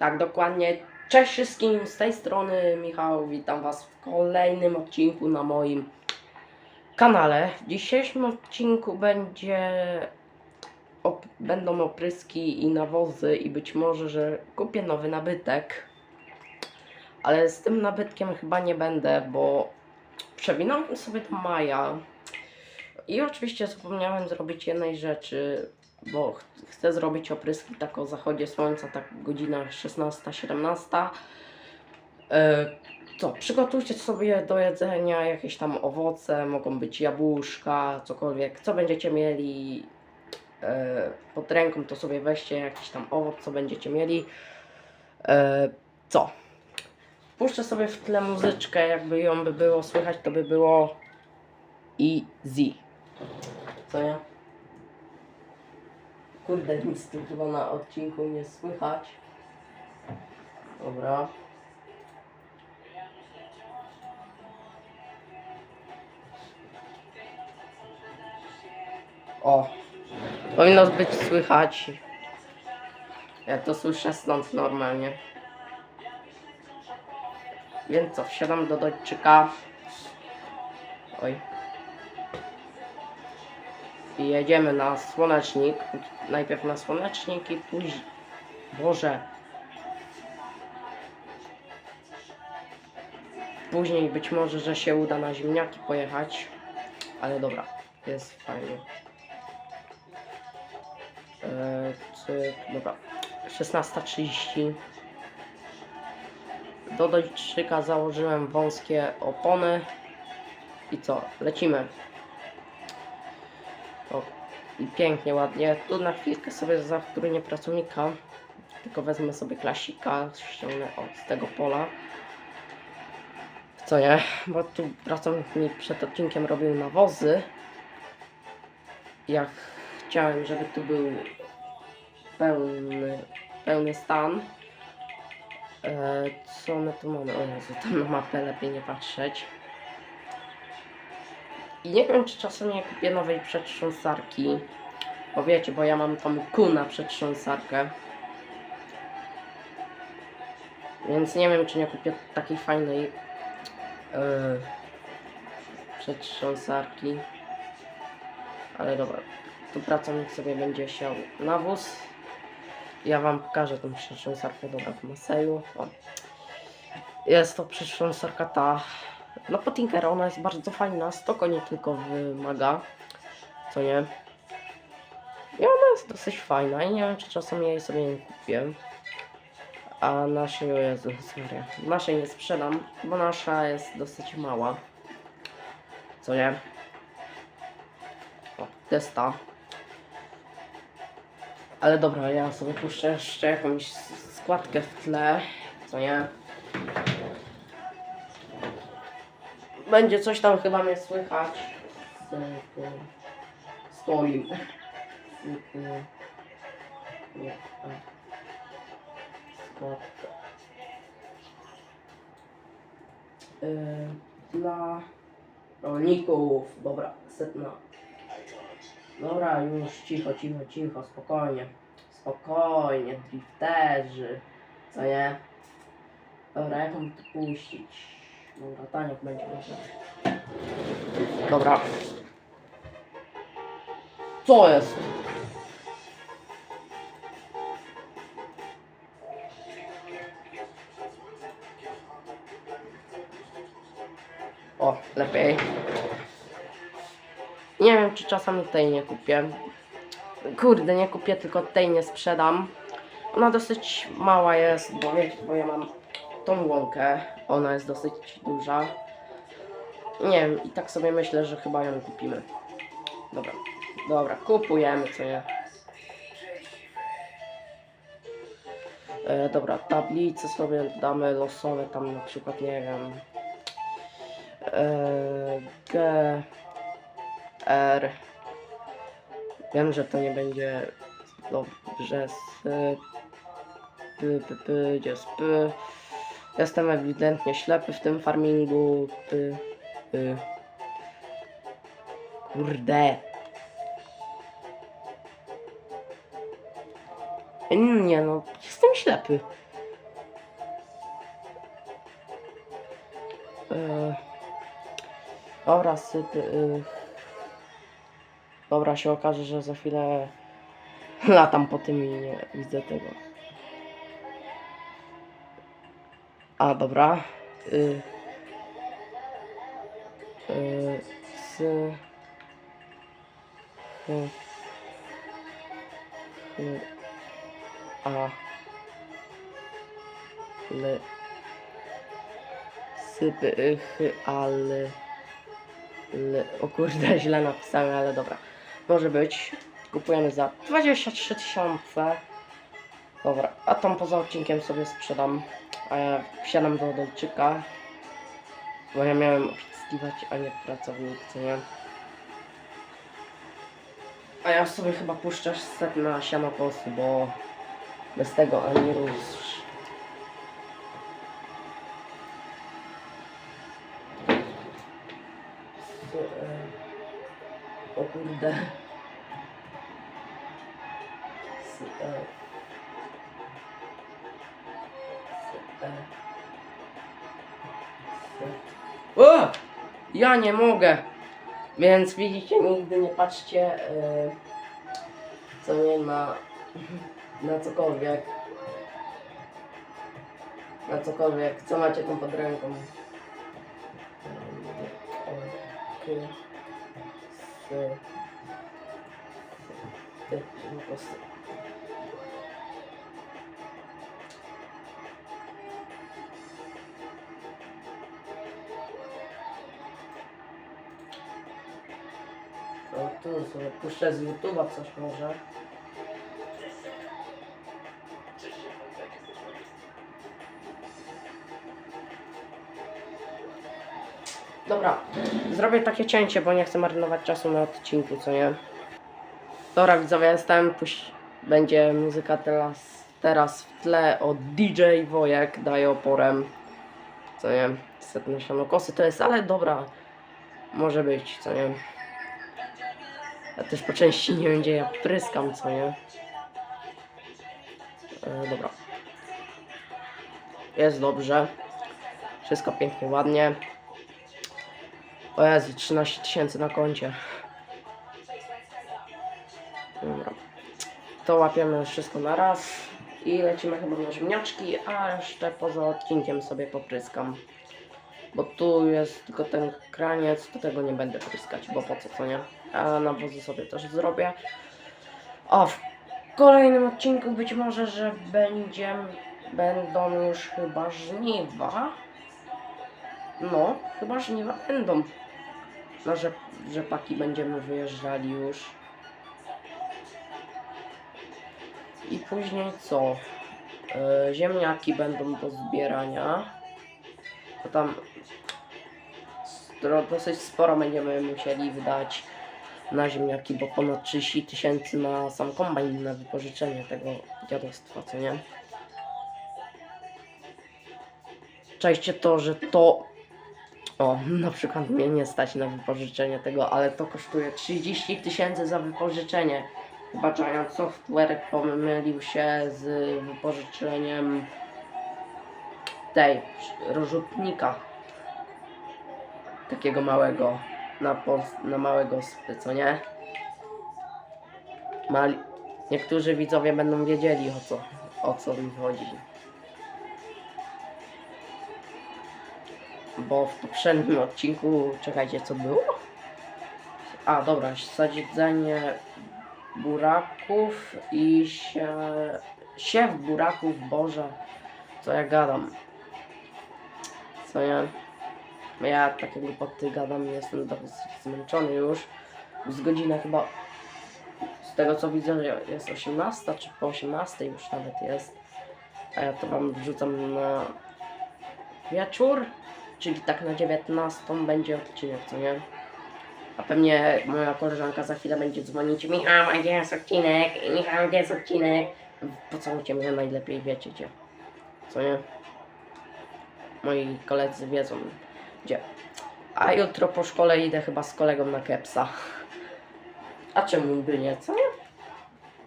Tak, dokładnie. Cześć wszystkim, z tej strony Michał, witam Was w kolejnym odcinku na moim kanale. W dzisiejszym odcinku będzie op- będą opryski i nawozy i być może, że kupię nowy nabytek. Ale z tym nabytkiem chyba nie będę, bo przewinąłem sobie do maja i oczywiście zapomniałem zrobić jednej rzeczy, bo ch- chcę zrobić opryski tak o zachodzie słońca, tak godzina 16-17. E, Co, przygotujcie sobie do jedzenia jakieś tam owoce, mogą być jabłuszka, cokolwiek, co będziecie mieli e, pod ręką, to sobie weźcie jakiś tam owoc, co będziecie mieli. E, Co? Puszczę sobie w tle muzyczkę, jakby ją by było słychać, to by było easy. Co ja? Kurde, nic tu chyba na odcinku nie słychać. Dobra. O, powinno być słychać. Ja to słyszę stąd normalnie. Więc co, wsiadam do Dodczyka. Oj. Jedziemy na słonecznik. Najpierw na słonecznik i później. Boże. Później być może, że się uda na ziemniaki pojechać. Ale dobra, jest fajnie. Eee, dobra. 16.30. Do dojczyka założyłem wąskie opony. I co? Lecimy. I pięknie, ładnie. Tu na chwilkę sobie za wtórnie pracownika. Tylko wezmę sobie klasika, ściągnę od tego pola. Co nie? Bo tu pracownik mi przed odcinkiem robił nawozy. Jak chciałem, żeby tu był pełny, pełny stan. E, co my tu mamy? O Jezu, tam na mapę lepiej nie patrzeć. I nie wiem, czy czasem nie kupię nowej przetrząsarki. Bo wiecie, bo ja mam tą kuna przetrząsarkę. Więc nie wiem, czy nie kupię takiej fajnej yy, przetrząsarki. Ale dobra, tu pracownik sobie będzie siał nawóz. Ja wam pokażę tą przetrząsarkę, dobra, w Maseju. O. Jest to przetrząsarka ta no Pottinger, ona jest bardzo fajna, 100 koni tylko wymaga, co nie? I ona jest dosyć fajna i nie wiem, czy czasem jej sobie nie kupię. A naszej, o Jezu, Maria, naszej nie sprzedam, bo nasza jest dosyć mała. Co nie? O, testa. Ale dobra, ja sobie puszczę jeszcze jakąś składkę w tle, co nie? Będzie coś tam chyba mnie słychać. Stoi. Nie. Y, Dla rolników. Dobra, setna. Dobra, już cicho, cicho, cicho, spokojnie. Spokojnie, drifterzy. Co nie? Dobra, jak mam to puścić? Dobra, będzie może. Dobra. Co jest? O, lepiej. Nie wiem, czy czasami tej nie kupię. Kurde, nie kupię, tylko tej nie sprzedam. Ona dosyć mała jest, bo wiecie, bo ja mam tą łąkę. Ona jest dosyć duża. Nie wiem, i tak sobie myślę, że chyba ją kupimy. Dobra, dobra, kupujemy, co nie. E, dobra, tablice sobie damy losowe, tam na przykład, nie wiem. E, G, R. Wiem, że to nie będzie dobrze z P, P, P, gdzie jest P. Jestem ewidentnie ślepy w tym farmingu. Ty, ty. Kurde. Nie no, jestem ślepy. Yy. Dobra, syp, yy. Dobra, się okaże, że za chwilę latam po tym i nie widzę tego. A, dobra. Y, y, sy, hy, hy, a, l, sypy, y, chy, al, l, o kurde, źle napisałem, ale dobra. Może być. Kupujemy za 23 tysiące. Dobra, a tam poza odcinkiem sobie sprzedam. A ja wsiadam do Odolczyka. Bo ja miałem obsługiwać, a nie pracownik, co nie? A ja sobie chyba puszczę set na siano kosy, bo bez tego ani rusz. O! Ja nie mogę! Więc widzicie, nigdy nie patrzcie e, co nie na, na cokolwiek. Na cokolwiek, co macie tam pod ręką. K, s, ty, po O tu sobie puszczę z YouTube'a coś może. Dobra, zrobię takie cięcie, bo nie chcę marnować czasu na odcinku, co nie? Dobra, widzowie, jestem. Puś... Będzie muzyka teraz, teraz w tle od DJ Wojek, daje oporem. Co nie? Setne sianokosy to jest, ale dobra. Może być, co nie? Ja też po części nie gdzie ja pryskam, co nie? E, dobra. Jest dobrze. Wszystko pięknie, ładnie. O Jezu, 13 tysięcy na koncie. Dobra. To łapiemy wszystko na raz i lecimy chyba na ziemniaczki, a resztę poza odcinkiem sobie popryskam. Bo tu jest tylko ten kraniec, to tego nie będę pryskać, bo po co, co nie? A nawozy sobie też zrobię. O, w kolejnym odcinku być może, że będzie, będą już chyba żniwa. No, chyba żniwa będą. Na rzep, rzepaki będziemy wyjeżdżali już. I później co? E, ziemniaki będą do zbierania. To tam dosyć sporo będziemy musieli wydać na ziemniaki, bo ponad 30 tysięcy na sam kombajn na wypożyczenie tego dziadostwa, co nie? Czajcie to, że to o, na przykład mnie nie stać na wypożyczenie tego, ale to kosztuje 30 tysięcy za wypożyczenie. Chyba Giant Software pomylił się z wypożyczeniem tej rozrzutnika. Takiego małego na, na małego spy, co nie? Mali... Niektórzy widzowie będą wiedzieli o co, o co mi chodzi. Bo w poprzednim odcinku, czekajcie, co było? A, dobra, sadzenie buraków i sie... siew buraków, Boże, co ja gadam. Co ja... Ja takie głupoty gadam, jestem dosyć zmęczony już. Z godziny chyba, z tego co widzę, jest 18, czy po 18 już nawet jest. A ja to wam wrzucam na wieczór, czyli tak na 19 będzie odcinek, co nie? A pewnie moja koleżanka za chwilę będzie dzwonić Michał, a gdzie jest odcinek? Michał, gdzie jest odcinek? Pocałujcie mnie najlepiej, wiecie. Co nie? Moi koledzy wiedzą gdzie. A jutro po szkole idę chyba z kolegą na kepsa. A czemu by nie, co?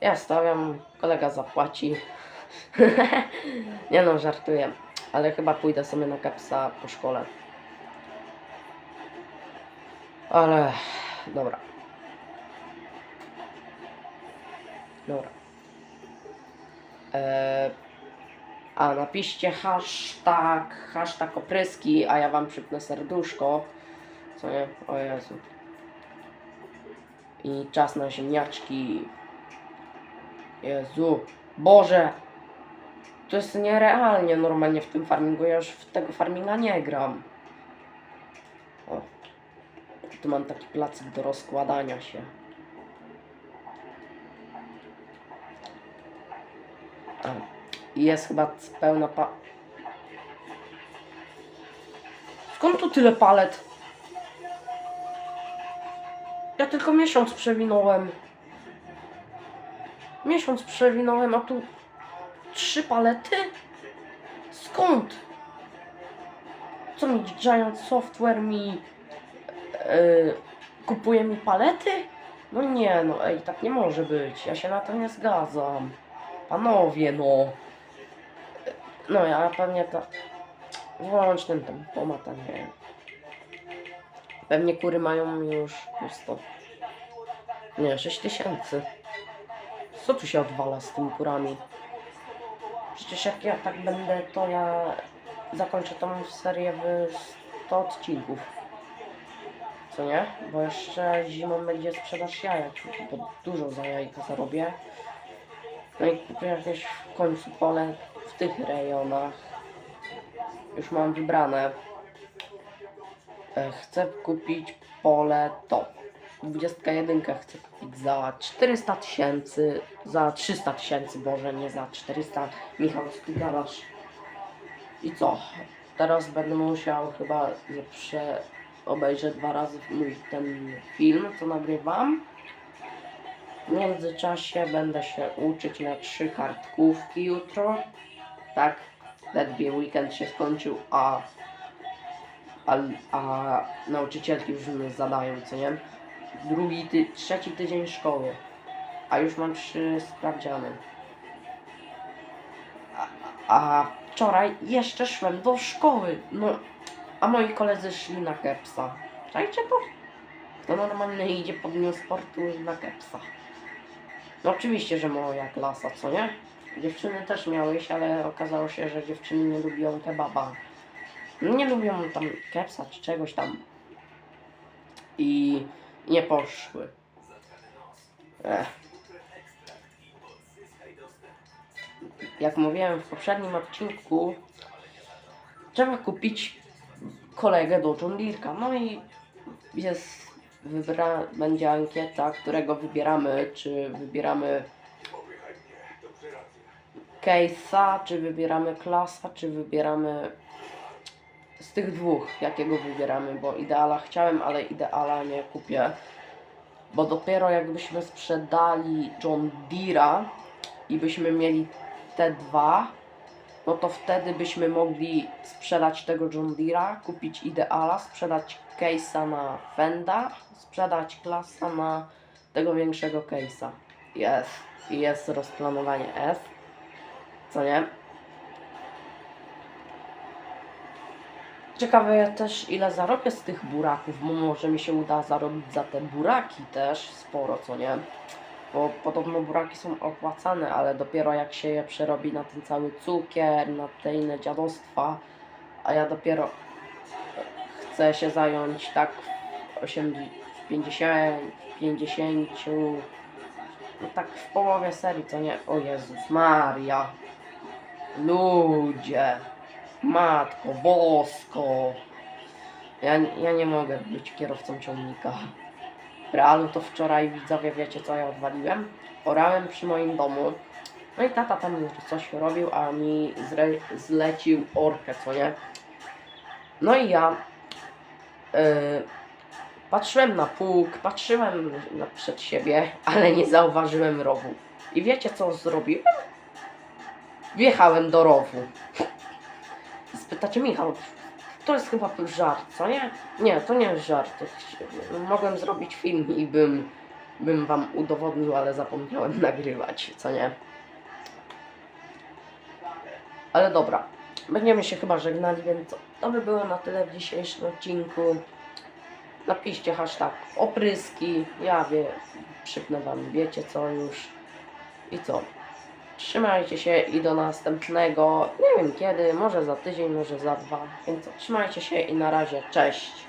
Ja stawiam, kolega zapłaci. nie no, żartuję. Ale chyba pójdę sobie na kepsa po szkole. Ale dobra. Dobra. Eee, a napiszcie hashtag, hashtag opryski, a ja wam przypnę serduszko. Co nie? O Jezu. I czas na ziemniaczki. Jezu. Boże. To jest nierealnie normalnie w tym farmingu. Ja już w tego farminga nie gram. O. Tu mam taki placek do rozkładania się. A. Jest chyba pełna pa... Skąd tu tyle palet? Ja tylko miesiąc przewinąłem. Miesiąc przewinąłem, a tu trzy palety? Skąd? Co mi Giant Software mi yy, kupuje mi palety? No nie, no ej, tak nie może być. Ja się na to nie zgadzam. Panowie, no. No ja pewnie to... Włącz ten tam pomata, nie. Pewnie kury mają już pusto. Nie, 6 tysięcy. Co tu się odwala z tymi kurami? Przecież jak ja tak będę, to ja zakończę tą serię w 100 odcinków. Co nie? Bo jeszcze zimą będzie sprzedaż jajek, bo dużo za jajka zarobię. No i kupię jakieś w końcu pole w tych rejonach. Już mam wybrane. E, Chcę kupić pole to. 21 chcę kupić za 400 tysięcy, za 300 tysięcy, Boże, nie za 400. Michał, gadasz. I co? Teraz będę musiał chyba obejrzeć dwa razy mój ten film, co nagrywam. W międzyczasie będę się uczyć na trzy kartkówki jutro. Tak, ledwie weekend się skończył, a, a, a nauczycielki już mi zadają, co nie? Drugi, ty, trzeci tydzień szkoły, a już mam trzy sprawdziany. A, a wczoraj jeszcze szłem do szkoły, no, a moi koledzy szli na kepsa. Czajcie to? Kto normalnie idzie po dniu sportu na kepsa? No oczywiście, że moja klasa, co nie? Dziewczyny też miały ale okazało się, że dziewczyny nie lubią kebaba. Nie lubią tam kepsa czy czegoś tam. I nie poszły. Ech. Jak mówiłem w poprzednim odcinku, trzeba kupić kolegę do John. No i jest wybra będzie ankieta, którego wybieramy, czy wybieramy case'a, czy wybieramy klasa, czy wybieramy z tych dwóch, jakiego wybieramy, bo ideala chciałem, ale ideala nie kupię. Bo dopiero jakbyśmy sprzedali John Deere'a i byśmy mieli te dwa, no to wtedy byśmy mogli sprzedać tego John Deere'a, kupić Ideala, sprzedać case'a na Fenda, sprzedać klasa na tego większego case'a. Jest, jest rozplanowanie S, co nie? Ciekawe też ile zarobię z tych buraków, bo może mi się uda zarobić za te buraki też sporo, co nie? Bo podobno buraki są opłacane, ale dopiero jak się je przerobi na ten cały cukier, na te inne dziadostwa, a ja dopiero chcę się zająć tak w 80, w 50, w 50, no tak w połowie serii, co nie? O Jezus Maria, ludzie, Matko Bosko, ja, ja nie mogę być kierowcą ciągnika. Realu to wczoraj widzowie wiecie co ja odwaliłem? Orałem przy moim domu. No i tata tam coś robił, a mi zre, zlecił orkę, co nie? No i ja yy, patrzyłem na pług, patrzyłem na, przed siebie, ale nie zauważyłem rowu. I wiecie co zrobiłem? Wjechałem do rowu. Spytacie Michał, to jest chyba żart, co nie? Nie, to nie jest żart. Mogłem zrobić film i bym, bym wam udowodnił, ale zapomniałem nagrywać, co nie? Ale dobra, będziemy się chyba żegnali, więc to by było na tyle w dzisiejszym odcinku. napiszcie hashtag opryski, ja wie, przypnę wam, wiecie co już i co. Trzymajcie się i do następnego, nie wiem kiedy, może za tydzień, może za dwa, więc trzymajcie się i na razie, cześć.